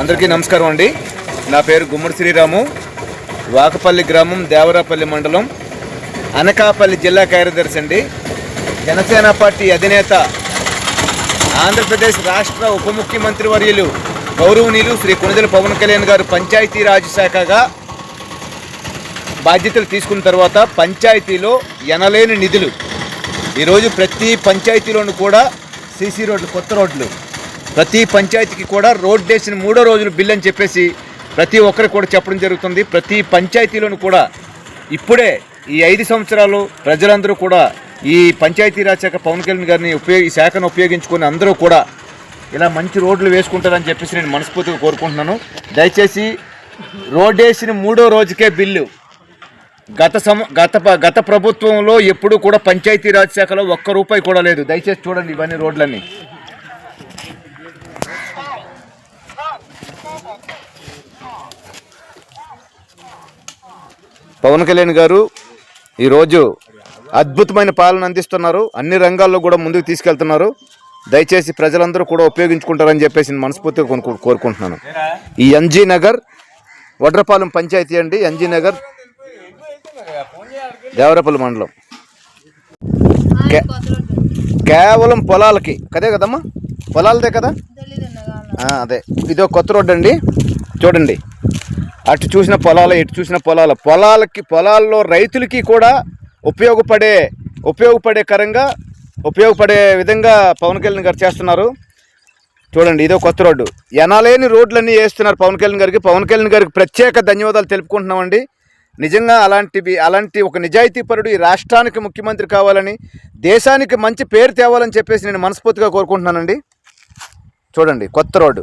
అందరికీ నమస్కారం అండి. నా పేరు గుమ్మడి శ్రీరాము. వాకపల్లి గ్రామం దేవరాపల్లి మండలం అనకాపల్లి జిల్లా కార్యదర్శి అండి. జనసేన పార్టీ అధినేత ఆంధ్రప్రదేశ్ రాష్ట్ర ఉప ముఖ్యమంత్రి వర్యులు గౌరవనీయులు శ్రీ కొణిదెల పవన్ కళ్యాణ్ గారు పంచాయతీరాజ్ శాఖగా బాధ్యతలు తీసుకున్న తర్వాత పంచాయతీలో ఎనలేని నిధులు. ఈరోజు ప్రతి పంచాయతీలోనూ కూడా సీసీ రోడ్లు కొత్త రోడ్లు ప్రతి పంచాయతీకి కూడా రోడ్ వేసిన మూడో రోజులు బిల్ అని చెప్పేసి ప్రతి ఒక్కరికి కూడా చెప్పడం జరుగుతుంది. ప్రతి పంచాయతీలోనూ కూడా ఇప్పుడే ఈ ఐదు సంవత్సరాలు ప్రజలందరూ కూడా ఈ పంచాయతీరాజ్ శాఖ పవన్ కళ్యాణ్ గారిని ఉపయోగ ఈ శాఖను ఉపయోగించుకొని అందరూ కూడా ఇలా మంచి రోడ్లు వేసుకుంటారని చెప్పేసి నేను మనస్ఫూర్తిగా కోరుకుంటున్నాను. దయచేసి రోడ్ వేసిన మూడో రోజుకే బిల్లు. గత సమ గత గత ప్రభుత్వంలో ఎప్పుడూ కూడా పంచాయతీరాజ్ శాఖలో ఒక్క రూపాయి కూడా లేదు. దయచేసి చూడండి ఇవన్నీ రోడ్లన్నీ. పవన్ కళ్యాణ్ గారు ఈరోజు అద్భుతమైన పాలన అందిస్తున్నారు. అన్ని రంగాల్లో కూడా ముందుకు తీసుకెళ్తున్నారు. దయచేసి ప్రజలందరూ కూడా ఉపయోగించుకుంటారని చెప్పేసి నేను మనస్ఫూర్తిగా కోరుకుంటున్నాను. ఈ ఎన్జీ నగర్ వడ్రపాలెం పంచాయతీ అండి. ఎన్జీ నగర్ దేవరపల్లి మండలం. కే- కేవలం పొలాలకి. కదే కదమ్మా? పొలాలదే కదా? అదే. ఇదో కొత్త రోడ్డు అండి చూడండి. అటు చూసిన పొలాలు ఇటు చూసిన పొలాలు. పొలాలకి పొలాల్లో రైతులకి కూడా ఉపయోగపడే ఉపయోగపడే కరంగా ఉపయోగపడే విధంగా పవన్ కళ్యాణ్ గారు చేస్తున్నారు. చూడండి ఇదో కొత్త రోడ్డు. ఎనలేని రోడ్లన్నీ వేస్తున్నారు పవన్ కళ్యాణ్ గారికి. పవన్ కళ్యాణ్ గారికి ప్రత్యేక ధన్యవాదాలు తెలుపుకుంటున్నామండి. నిజంగా అలాంటివి అలాంటి ఒక నిజాయితీపరుడు ఈ రాష్ట్రానికి ముఖ్యమంత్రి కావాలని దేశానికి మంచి పేరు తేవాలని చెప్పేసి నేను మనస్ఫూర్తిగా కోరుకుంటున్నానండి. చూడండి కొత్త రోడ్డు.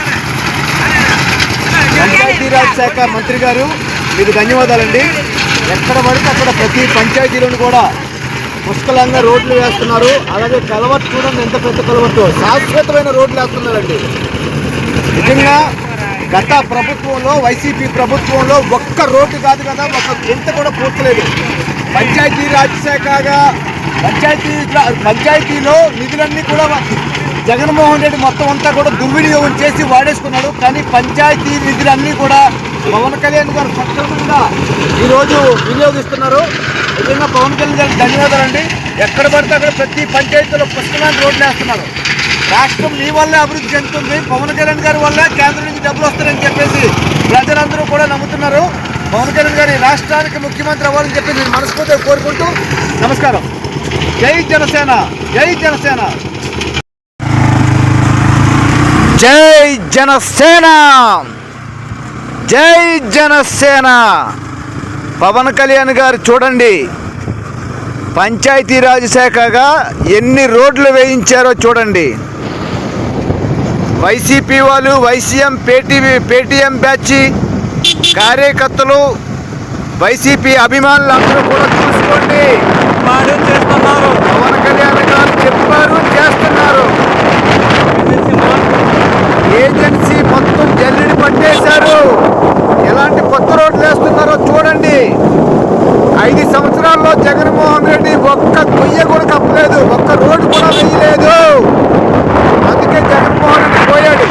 పంచాయతీరాజ్ శాఖ మంత్రి గారు మీకు ధన్యవాదాలండి. ఎక్కడ పడితే అక్కడ ప్రతి పంచాయతీలను కూడా పుష్కలంగా రోడ్లు వేస్తున్నారు. అలాగే కలవట్ చూడండి ఎంత పెద్ద కలవట్టు శాశ్వతమైన రోడ్లు వేస్తున్నారండి. నిజంగా గత ప్రభుత్వంలో వైసీపీ ప్రభుత్వంలో ఒక్క రోడ్డు కాదు కదా ఒక ఎంత కూడా పూర్తలేదు. పంచాయతీ రాజ్ శాఖగా పంచాయతీ పంచాయతీలో నిధులన్నీ కూడా జగన్మోహన్ రెడ్డి మొత్తం అంతా కూడా దుర్వినియోగం చేసి వాడేసుకున్నాడు. కానీ పంచాయతీ నిధులన్నీ కూడా పవన్ కళ్యాణ్ గారు స్వచ్ఛందంగా ఈరోజు వినియోగిస్తున్నారు. నిజంగా పవన్ కళ్యాణ్ గారికి ధన్యవాదాలండి ఎక్కడ పడితే అక్కడ ప్రతి పంచాయతీలో పుష్కలమైన రోడ్లు వేస్తున్నారు. రాష్ట్రం మీ వల్లే అభివృద్ధి చెందుతుంది. పవన్ కళ్యాణ్ గారి వల్ల కేంద్రం నుంచి డబ్బులు వస్తారని చెప్పేసి ప్రజలందరూ కూడా నమ్ముతున్నారు. పవన్ కళ్యాణ్ గారి రాష్ట్రానికి ముఖ్యమంత్రి అవ్వాలని చెప్పి నేను మనస్ఫూర్తిగా కోరుకుంటూ నమస్కారం. జై జనసేన! జై జనసేన! జై జనసేన! జై జనసేన! పవన్ కళ్యాణ్ గారు చూడండి పంచాయతీరాజ్ శాఖగా ఎన్ని రోడ్లు వేయించారో చూడండి. వైసీపీ వాళ్ళు వైసీఎం పేటీవీ పేటీఎం బ్యాచ్ కార్యకర్తలు వైసీపీ అభిమానులు అందరూ కూడా చూసుకోండి. పవన్ కళ్యాణ్ గారు చెప్పారు చేస్తున్నారు. సంవత్సరాల్లో జగన్మోహన్ రెడ్డి ఒక్క కొయ్య కూడా కప్పలేదు. ఒక్క రోడ్డు కూడా వేయలేదు. అందుకే జగన్మోహన్ రెడ్డి పోయాడు.